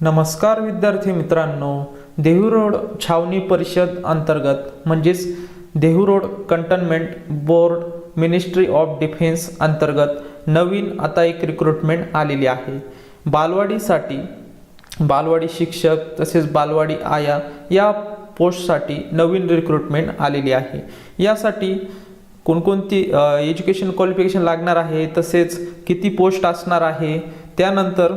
नमस्कार विद्यार्थी मित्रांनो देहू रोड छावणी परिषद अंतर्गत म्हणजेच Dehu road cantonment board ministry of defence अंतर्गत नवीन आता एक रिक्रुटमेंट आलेली आहे. बालवाडीसाठी बालवाडी शिक्षक तसेच बालवाडी आया या पोस्टसाठी नवीन रिक्रुटमेंट आलेली आहे. यासाठी कोणकोणती एज्युकेशन क्वालिफिकेशन लागणार आहे तसेच किती पोस्ट असणार आहे त्यानंतर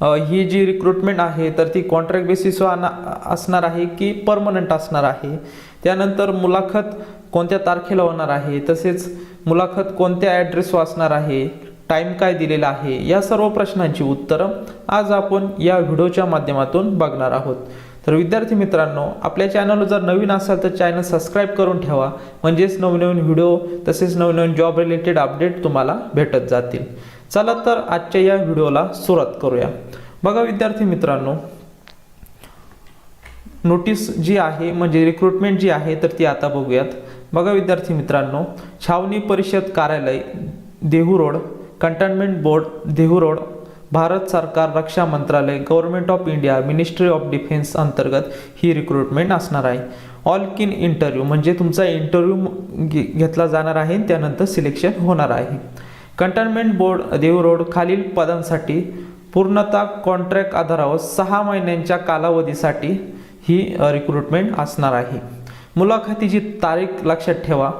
ही जी रिक्रुटमेंट आहे तर ती कॉन्ट्रॅक्ट बेसिसवर असणार आहे की परमनंट असणार आहे? त्यानंतर मुलाखत कोणत्या तारखेला होणार आहे? तसेच मुलाखत कोणत्या ॲड्रेसवर असणार आहे? टाईम काय दिलेला आहे? या सर्व प्रश्नांची उत्तरं आज आपण या व्हिडिओच्या माध्यमातून बघणार आहोत. तर विद्यार्थी मित्रांनो आपल्या चॅनलवर जर नवीन असाल तर चॅनल सबस्क्राईब करून ठेवा. म्हणजेच नवनवीन व्हिडिओ तसेच नवनवीन जॉब रिलेटेड अपडेट तुम्हाला भेटत जातील. चला तर आजच्या या व्हिडिओला सुरुवात करूया. बघा विद्यार्थी मित्रांनो नोटीस जी आहे म्हणजे रिक्रुटमेंट जी आहे तर ती आता बघूयात. बघा विद्यार्थी मित्रांनो छावणी परिषद कार्यालय Dehu road cantonment board Dehu road Bharat सरकार रक्षा मंत्रालय government of India ministry of defence अंतर्गत ही रिक्रुटमेंट असणार आहे. ऑल किन इंटरव्ह्यू म्हणजे तुमचा इंटरव्ह्यू घेतला जाणार आहे आणि त्यानंतर सिलेक्शन होणार आहे. कंटेनमेंट बोर्ड देहू रोड खालील पदांसाठी पूर्णतः कॉन्ट्रॅक्ट आधारावर सहा महिन्यांच्या कालावधीसाठी ही रिक्रुटमेंट असणार आहे. मुलाखतीची तारीख लक्षात ठेवा.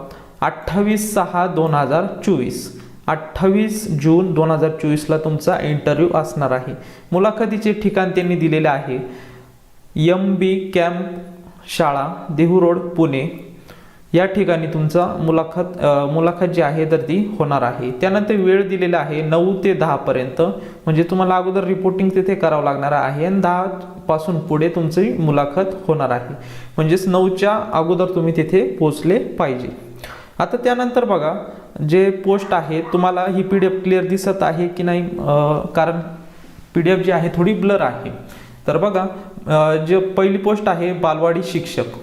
अठ्ठावीस सहा दोन हजार चोवीस. अठ्ठावीस जून दोन हजार चोवीसला तुमचा इंटरव्ह्यू असणार आहे. मुलाखतीचे ठिकाण त्यांनी दिलेले आहे. एम बी कॅम्प शाळा देहू रोड पुणे. या ठिकाणी तुमचा मुलाखत मुलाखत जी आहे तर ती होणार आहे. त्यानंतर वेळ दिलेला आहे नऊ ते दहापर्यंत म्हणजे तुम्हाला अगोदर रिपोर्टिंग तिथे करावं लागणार आहे आणि दहापासून पुढे तुमची मुलाखत होणार आहे. म्हणजेच नऊच्या अगोदर तुम्ही तिथे पोचले पाहिजे. आता त्यानंतर बघा जे पोस्ट आहे तुम्हाला ही पी डी एफ क्लिअर दिसत आहे की नाही? कारण पी डी एफ जी आहे थोडी ब्लर आहे. तर बघा जे पहिली पोस्ट आहे बालवाडी शिक्षक.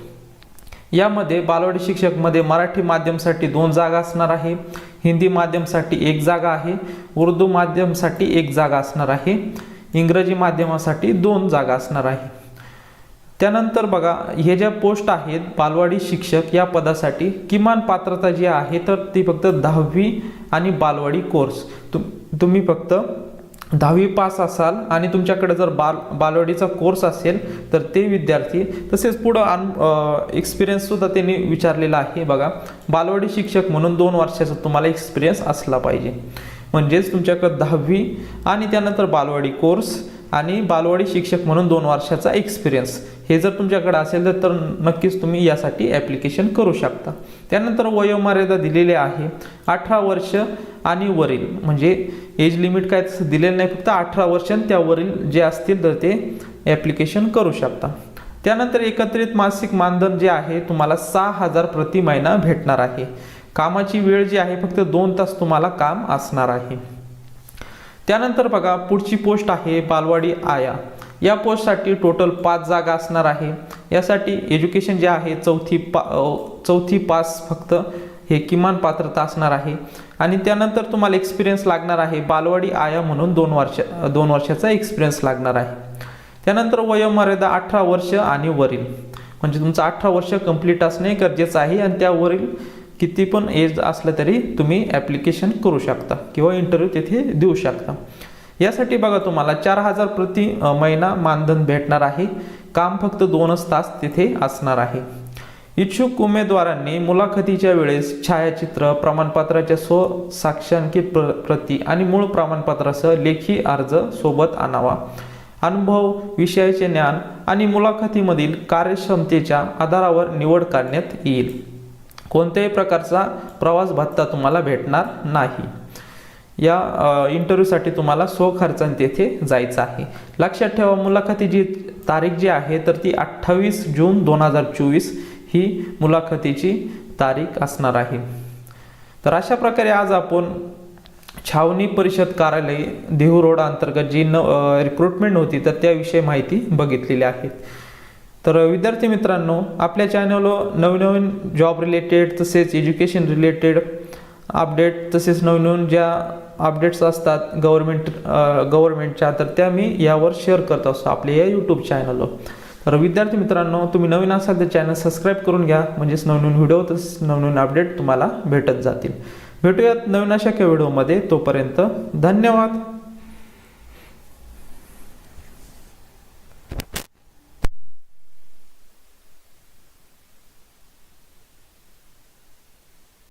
यामध्ये बालवाडी शिक्षकमध्ये मराठी माध्यमसाठी दोन जागा असणार आहे हिंदी माध्यमसाठी एक जागा आहे उर्दू माध्यमसाठी एक जागा असणार आहे इंग्रजी माध्यमासाठी दोन जागा असणार आहे. त्यानंतर बघा हे ज्या पोस्ट आहेत बालवाडी शिक्षक या पदासाठी किमान पात्रता जी आहे तर ती फक्त दहावी आणि बालवाडी कोर्स. तुम तुम्ही फक्त दहावी पास असाल आणि तुमच्याकडे जर बाल बालवाडीचा कोर्स असेल तर ते विद्यार्थी तसेच पुढं अन एक्सपिरियन्ससुद्धा त्यांनी विचारलेला आहे बघा. बालवाडी शिक्षक म्हणून दोन वर्षाचा तुम्हाला एक्सपिरियन्स असला पाहिजे. म्हणजेच तुमच्याकडं दहावी आणि त्यानंतर बालवाडी कोर्स आणि बालवाडी शिक्षक म्हणून दोन वर्षाचा एक्सपिरियन्स हे जर तुमच्याकडे असेल तर तर नक्कीच तुम्ही यासाठी ॲप्लिकेशन करू शकता. त्यानंतर वयोमर्यादा दिलेली आहे. अठरा वर्ष आणि वरील. म्हणजे एज लिमिट काय तसं दिलेलं नाही फक्त अठरा वर्ष आणि त्यावरील जे असतील तर ते ॲप्लिकेशन करू शकता. त्यानंतर एकत्रित मासिक मानधन जे आहे तुम्हाला सहा हजार प्रति महिना भेटणार आहे. कामाची वेळ जी आहे फक्त दोन तास तुम्हाला काम असणार आहे. त्यानंतर बघा पुढची पोस्ट आहे बालवाडी आया. या पोस्टसाठी टोटल पाच जागा असणार आहे. यासाठी एज्युकेशन जे आहे चौथी पा चौथी पास फक्त हे किमान पात्रता असणार आहे. आणि त्यानंतर तुम्हाला एक्सपिरियन्स लागणार आहे बालवाडी आया म्हणून दोन वर्ष दोन वर्षाचा एक्सपिरियन्स लागणार आहे. त्यानंतर वयोमर्यादा अठरा वर्ष आणि वरील. म्हणजे तुमचं अठरा वर्ष कंप्लीट असणे गरजेचं आहे आणि त्यावरील किती पण एज असलं तरी तुम्ही ॲप्लिकेशन करू शकता किंवा इंटरव्ह्यू तिथे देऊ शकता. यासाठी बघा तुम्हाला चार हजार प्रति महिना मानधन भेटणार आहे. काम फक्त दोनच तास तिथे असणार आहे. इच्छुक उमेदवारांनी मुलाखतीच्या वेळेस छायाचित्र प्रमाणपत्राच्या स्व साक्षांकित प्र प्रती आणि मूळ प्रमाणपत्रासह लेखी अर्ज सोबत आणावा. अनुभव विषयाचे ज्ञान आणि मुलाखतीमधील कार्यक्षमतेच्या आधारावर निवड करण्यात येईल. कोणत्याही प्रकारचा प्रवास भत्ता तुम्हाला भेटणार नाही. या इंटरव्ह्यूसाठी तुम्हाला स्वखर्चाने तेथे जायचं आहे. लक्षात ठेवा मुलाखतीची तारीख जी आहे तर ती अठ्ठावीस जून दोन हजार चोवीस ही मुलाखतीची तारीख असणार आहे. तर अशा प्रकारे आज आपण छावणी परिषद कार्यालय देहू रोड अंतर्गत जी न रिक्रुटमेंट होती तर त्याविषयी माहिती बघितलेली आहे. तर विद्यार्थी मित्रांनो आपल्या चॅनलवर नवनवीन जॉब रिलेटेड तसेच एज्युकेशन रिलेटेड अपडेट तसेच नवनवीन ज्या अपडेट्स असतात गव्हर्मेंट गव्हर्मेंटच्या तर त्या मी यावर शेअर करत असतो आपल्या या यूट्यूब चॅनलवर तर विद्यार्थी मित्रांनो तुम्ही नवीन असाल तर चॅनल सबस्क्राईब करून घ्या. म्हणजेच नवनवीन व्हिडिओ तसेच नवनवीन अपडेट तुम्हाला भेटत जातील. भेटूयात नवीन अशा व्हिडिओमध्ये तोपर्यंत धन्यवाद.